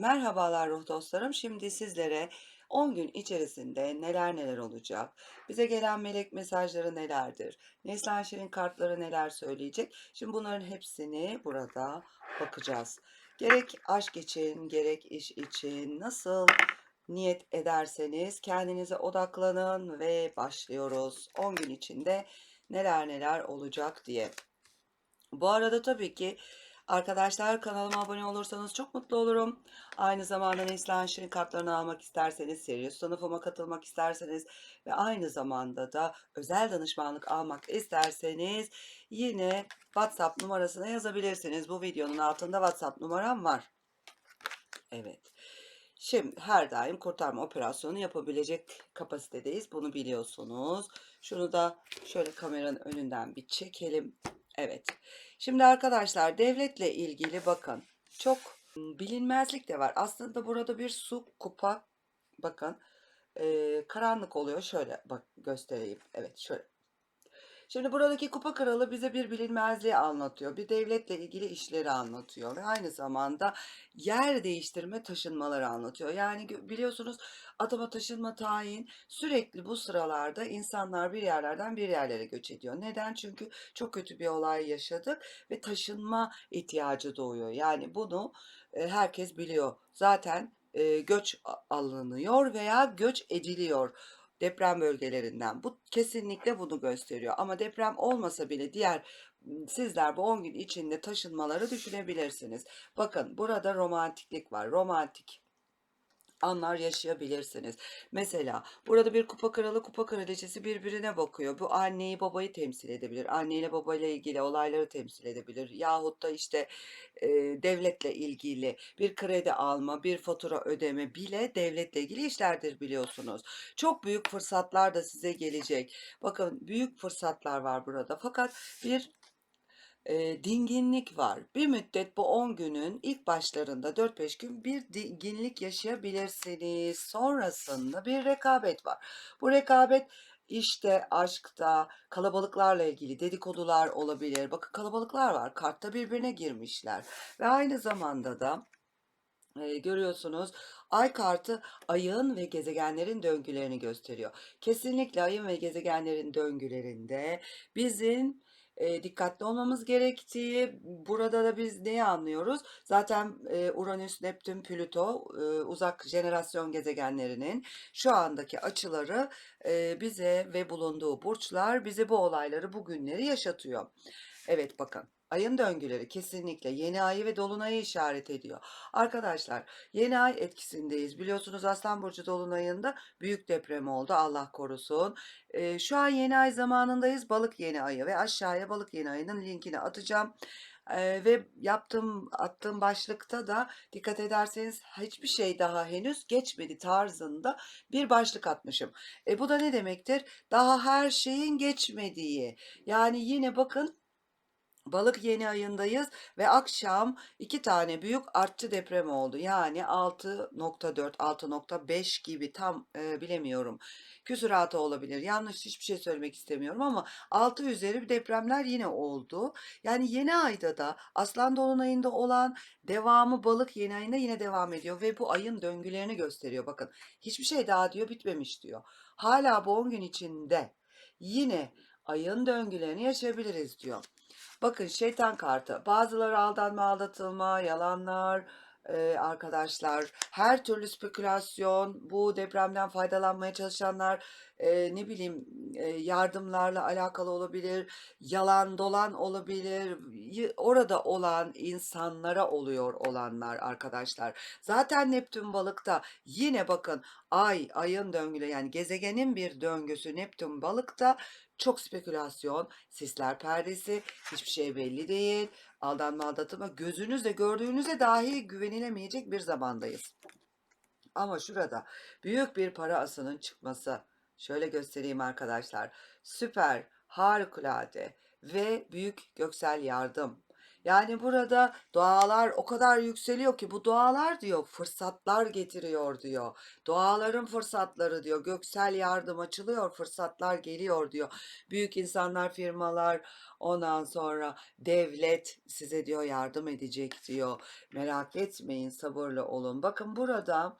Merhabalar ruh dostlarım. Şimdi sizlere 10 gün içerisinde neler neler olacak? Bize gelen melek mesajları nelerdir? Neslihan Şirin kartları neler söyleyecek? Şimdi bunların hepsini burada bakacağız. Gerek aşk için, gerek iş için nasıl niyet ederseniz kendinize odaklanın ve başlıyoruz. 10 gün içinde neler neler olacak diye. Bu arada tabii ki arkadaşlar kanalıma abone olursanız çok mutlu olurum. Aynı zamanda Neslihan Şirin kartlarını almak isterseniz, Sirius sınıfıma katılmak isterseniz ve aynı zamanda da özel danışmanlık almak isterseniz yine WhatsApp numarasına yazabilirsiniz. Bu videonun altında WhatsApp numaram var. Evet. Şimdi her daim kurtarma operasyonu yapabilecek kapasitedeyiz. Bunu biliyorsunuz. Şunu da şöyle kameranın önünden bir çekelim. Evet. Şimdi arkadaşlar devletle ilgili bakın çok bilinmezlik de var. Aslında burada bir su kupa bakın e, karanlık oluyor. Şöyle bak göstereyim. Evet şöyle. Şimdi buradaki kupa kralı bize bir bilinmezliği anlatıyor. Bir devletle ilgili işleri anlatıyor ve aynı zamanda yer değiştirme taşınmaları anlatıyor. Yani biliyorsunuz atama taşınma tayin sürekli bu sıralarda insanlar bir yerlerden bir yerlere göç ediyor. Neden? Çünkü çok kötü bir olay yaşadık ve taşınma ihtiyacı doğuyor. Yani bunu e, herkes biliyor. Zaten e, göç alınıyor veya göç ediliyor deprem bölgelerinden. Bu kesinlikle bunu gösteriyor. Ama deprem olmasa bile diğer sizler bu 10 gün içinde taşınmaları düşünebilirsiniz. Bakın burada romantiklik var. Romantik anlar yaşayabilirsiniz. Mesela burada bir kupa kralı kupa kraliçesi birbirine bakıyor. Bu anneyi babayı temsil edebilir. Anneyle babayla ilgili olayları temsil edebilir. Yahut da işte e, devletle ilgili bir kredi alma, bir fatura ödeme bile devletle ilgili işlerdir biliyorsunuz. Çok büyük fırsatlar da size gelecek. Bakın büyük fırsatlar var burada. Fakat bir e, dinginlik var. Bir müddet bu 10 günün ilk başlarında 4-5 gün bir dinginlik yaşayabilirsiniz. Sonrasında bir rekabet var. Bu rekabet işte aşkta, kalabalıklarla ilgili dedikodular olabilir. Bakın kalabalıklar var. Kartta birbirine girmişler. Ve aynı zamanda da e, görüyorsunuz ay kartı ayın ve gezegenlerin döngülerini gösteriyor. Kesinlikle ayın ve gezegenlerin döngülerinde bizim e, dikkatli olmamız gerektiği burada da biz neyi anlıyoruz? Zaten e, Uranüs, Neptün, Plüto e, uzak jenerasyon gezegenlerinin şu andaki açıları e, bize ve bulunduğu burçlar bize bu olayları bugünleri yaşatıyor. Evet bakın. Ayın döngüleri kesinlikle yeni ayı ve dolunayı işaret ediyor. Arkadaşlar yeni ay etkisindeyiz. Biliyorsunuz Aslan Burcu dolunayında büyük deprem oldu. Allah korusun. Ee, şu an yeni ay zamanındayız. Balık yeni ayı ve aşağıya balık yeni ayının linkini atacağım. Ee, ve yaptığım attığım başlıkta da dikkat ederseniz hiçbir şey daha henüz geçmedi tarzında bir başlık atmışım. E, bu da ne demektir? Daha her şeyin geçmediği. Yani yine bakın Balık yeni ayındayız ve akşam iki tane büyük artçı deprem oldu. Yani 6.4, 6.5 gibi tam e, bilemiyorum. Küsuratı olabilir. Yanlış hiçbir şey söylemek istemiyorum ama 6 üzeri depremler yine oldu. Yani yeni ayda da Aslan Dolunay'ında olan devamı balık yeni ayında yine devam ediyor ve bu ayın döngülerini gösteriyor. Bakın hiçbir şey daha diyor bitmemiş diyor. Hala bu 10 gün içinde yine ayın döngülerini yaşayabiliriz diyor. Bakın şeytan kartı. Bazıları aldanma, aldatılma, yalanlar, e, arkadaşlar. Her türlü spekülasyon, bu depremden faydalanmaya çalışanlar, e, ne bileyim e, yardımlarla alakalı olabilir, yalan dolan olabilir. Orada olan insanlara oluyor olanlar arkadaşlar. Zaten Neptün balıkta yine bakın ay, ayın döngüleri yani gezegenin bir döngüsü Neptün balıkta çok spekülasyon, sisler perdesi, hiçbir şey belli değil. Aldanma, aldatılma, gözünüzle gördüğünüze dahi güvenilemeyecek bir zamandayız. Ama şurada büyük bir para asının çıkması. Şöyle göstereyim arkadaşlar. Süper, harikulade ve büyük göksel yardım. Yani burada dualar o kadar yükseliyor ki bu dualar diyor fırsatlar getiriyor diyor. Duaların fırsatları diyor. Göksel yardım açılıyor, fırsatlar geliyor diyor. Büyük insanlar, firmalar, ondan sonra devlet size diyor yardım edecek diyor. Merak etmeyin, sabırlı olun. Bakın burada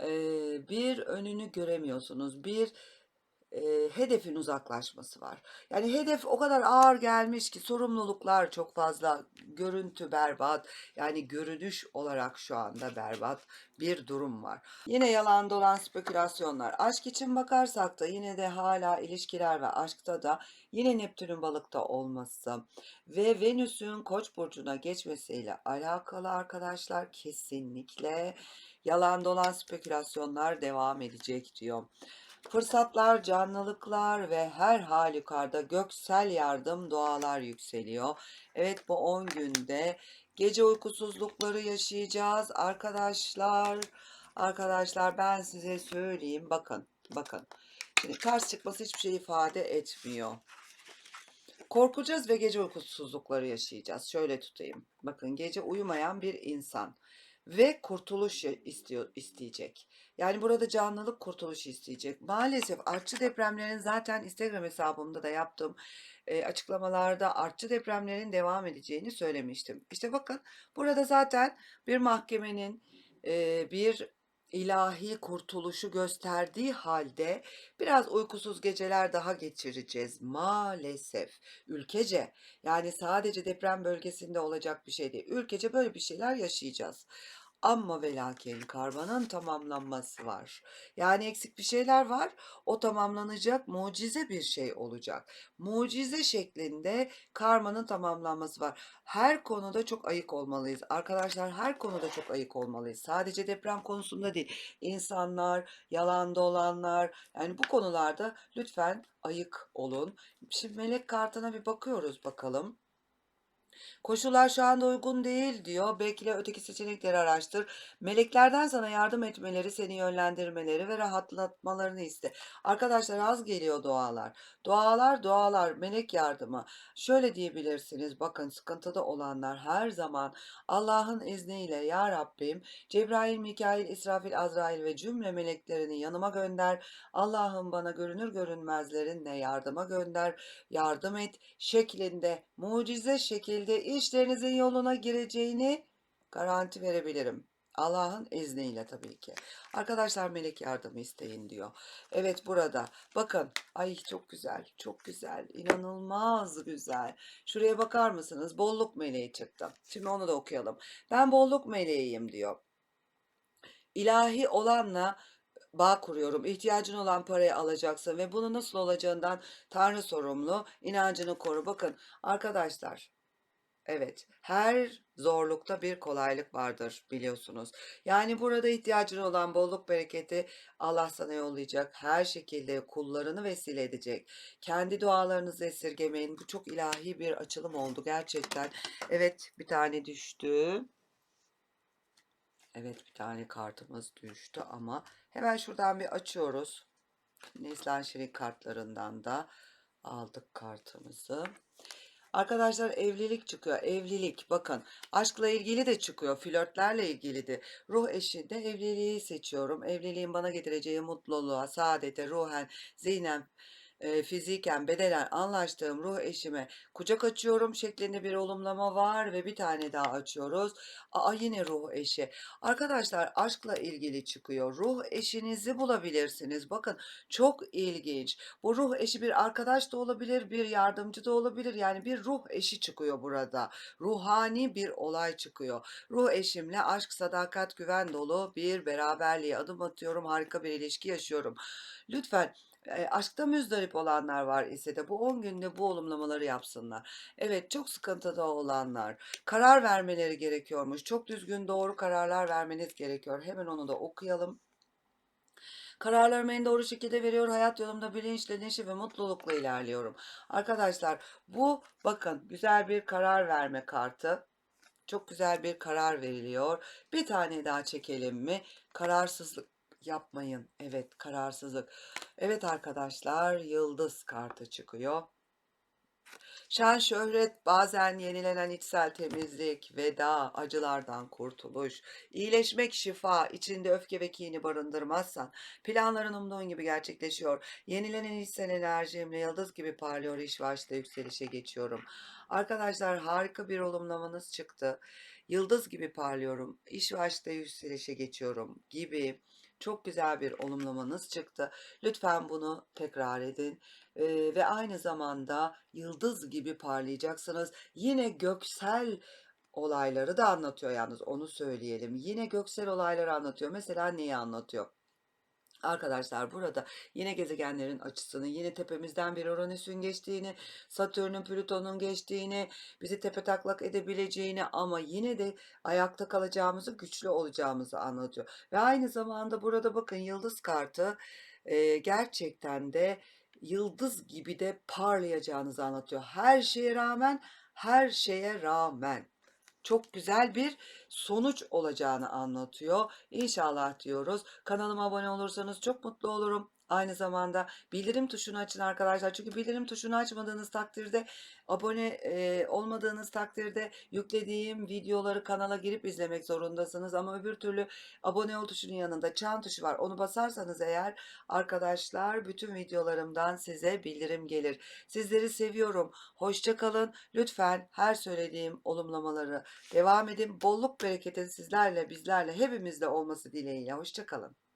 eee, bir önünü göremiyorsunuz. Bir eee, hedefin uzaklaşması var. Yani hedef o kadar ağır gelmiş ki sorumluluklar çok fazla, görüntü berbat. Yani görünüş olarak şu anda berbat bir durum var. Yine yalan dolan spekülasyonlar. Aşk için bakarsak da yine de hala ilişkiler ve aşkta da yine Neptün'ün balıkta olması ve Venüs'ün Koç burcuna geçmesiyle alakalı arkadaşlar kesinlikle yalan dolan spekülasyonlar devam edecek diyor. Fırsatlar, canlılıklar ve her halükarda göksel yardım dualar yükseliyor. Evet bu 10 günde gece uykusuzlukları yaşayacağız arkadaşlar. Arkadaşlar ben size söyleyeyim bakın bakın. Şimdi ters çıkması hiçbir şey ifade etmiyor. Korkacağız ve gece uykusuzlukları yaşayacağız. Şöyle tutayım. Bakın gece uyumayan bir insan ve kurtuluş istiyor isteyecek. Yani burada canlılık kurtuluşu isteyecek. Maalesef artçı depremlerin zaten Instagram hesabımda da yaptığım e, açıklamalarda artçı depremlerin devam edeceğini söylemiştim. İşte bakın burada zaten bir mahkemenin e, bir ilahi kurtuluşu gösterdiği halde biraz uykusuz geceler daha geçireceğiz maalesef ülkece. Yani sadece deprem bölgesinde olacak bir şey değil. Ülkece böyle bir şeyler yaşayacağız. Ama ve lakin karmanın tamamlanması var. Yani eksik bir şeyler var. O tamamlanacak mucize bir şey olacak. Mucize şeklinde karmanın tamamlanması var. Her konuda çok ayık olmalıyız. Arkadaşlar her konuda çok ayık olmalıyız. Sadece deprem konusunda değil. İnsanlar, yalan dolanlar yani bu konularda lütfen ayık olun. Şimdi melek kartına bir bakıyoruz bakalım. Koşullar şu anda uygun değil diyor. Bekle öteki seçenekleri araştır. Meleklerden sana yardım etmeleri, seni yönlendirmeleri ve rahatlatmalarını iste. Arkadaşlar az geliyor dualar. Dualar, dualar, melek yardımı. Şöyle diyebilirsiniz. Bakın sıkıntıda olanlar her zaman Allah'ın izniyle ya Rabbim Cebrail, Mikail, İsrafil, Azrail ve cümle meleklerini yanıma gönder. Allah'ım bana görünür görünmezlerinle yardıma gönder. Yardım et şeklinde mucize şekilde işlerinizin yoluna gireceğini garanti verebilirim. Allah'ın izniyle tabii ki. Arkadaşlar melek yardımı isteyin diyor. Evet burada bakın ay çok güzel çok güzel inanılmaz güzel. Şuraya bakar mısınız bolluk meleği çıktı. Şimdi onu da okuyalım. Ben bolluk meleğiyim diyor. İlahi olanla bağ kuruyorum. İhtiyacın olan parayı alacaksın ve bunu nasıl olacağından Tanrı sorumlu. İnancını koru. Bakın arkadaşlar Evet, her zorlukta bir kolaylık vardır biliyorsunuz. Yani burada ihtiyacın olan bolluk bereketi Allah sana yollayacak. Her şekilde kullarını vesile edecek. Kendi dualarınızı esirgemeyin. Bu çok ilahi bir açılım oldu gerçekten. Evet, bir tane düştü. Evet, bir tane kartımız düştü ama hemen şuradan bir açıyoruz. Neslihan Şirin kartlarından da aldık kartımızı. Arkadaşlar evlilik çıkıyor. Evlilik bakın aşkla ilgili de çıkıyor. Flörtlerle ilgili de. Ruh eşinde evliliği seçiyorum. Evliliğin bana getireceği mutluluğa, saadete, ruhen, zihnen, e, fiziken, bedenen anlaştığım ruh eşime kucak açıyorum şeklinde bir olumlama var ve bir tane daha açıyoruz. Aa yine ruh eşi. Arkadaşlar aşkla ilgili çıkıyor. Ruh eşinizi bulabilirsiniz. Bakın çok ilginç. Bu ruh eşi bir arkadaş da olabilir, bir yardımcı da olabilir. Yani bir ruh eşi çıkıyor burada. Ruhani bir olay çıkıyor. Ruh eşimle aşk, sadakat, güven dolu bir beraberliğe adım atıyorum. Harika bir ilişki yaşıyorum. Lütfen aşkta müzdarip olanlar var ise de bu 10 günde bu olumlamaları yapsınlar. Evet çok sıkıntıda olanlar karar vermeleri gerekiyormuş. Çok düzgün doğru kararlar vermeniz gerekiyor. Hemen onu da okuyalım. Kararlarımı en doğru şekilde veriyor. Hayat yolumda bilinçle, neşe ve mutlulukla ilerliyorum. Arkadaşlar bu bakın güzel bir karar verme kartı. Çok güzel bir karar veriliyor. Bir tane daha çekelim mi? Kararsızlık yapmayın. Evet, kararsızlık. Evet arkadaşlar, yıldız kartı çıkıyor. Şan şöhret, bazen yenilenen içsel temizlik, veda, acılardan kurtuluş, iyileşmek şifa, içinde öfke ve kini barındırmazsan, planların umduğun gibi gerçekleşiyor. Yenilenen içsel enerjimle yıldız gibi parlıyor, iş başta yükselişe geçiyorum. Arkadaşlar harika bir olumlamanız çıktı. Yıldız gibi parlıyorum, iş başta yükselişe geçiyorum gibi çok güzel bir olumlamanız çıktı. Lütfen bunu tekrar edin. Eee, ve aynı zamanda yıldız gibi parlayacaksınız. Yine göksel olayları da anlatıyor yalnız onu söyleyelim. Yine göksel olayları anlatıyor. Mesela neyi anlatıyor? Arkadaşlar burada yine gezegenlerin açısını, yine tepemizden bir Uranüs'ün geçtiğini, Satürn'ün, Plüton'un geçtiğini, bizi tepetaklak edebileceğini ama yine de ayakta kalacağımızı, güçlü olacağımızı anlatıyor. Ve aynı zamanda burada bakın yıldız kartı eee, gerçekten de yıldız gibi de parlayacağınızı anlatıyor. Her şeye rağmen, her şeye rağmen. Çok güzel bir sonuç olacağını anlatıyor. İnşallah diyoruz. Kanalıma abone olursanız çok mutlu olurum. Aynı zamanda bildirim tuşunu açın arkadaşlar. Çünkü bildirim tuşunu açmadığınız takdirde, abone e, olmadığınız takdirde yüklediğim videoları kanala girip izlemek zorundasınız. Ama öbür türlü abone ol tuşunun yanında çan tuşu var. Onu basarsanız eğer arkadaşlar bütün videolarımdan size bildirim gelir. Sizleri seviyorum. Hoşça kalın. Lütfen her söylediğim olumlamaları devam edin. Bolluk bereketin sizlerle, bizlerle, hepimizde olması dileğiyle. Hoşça kalın.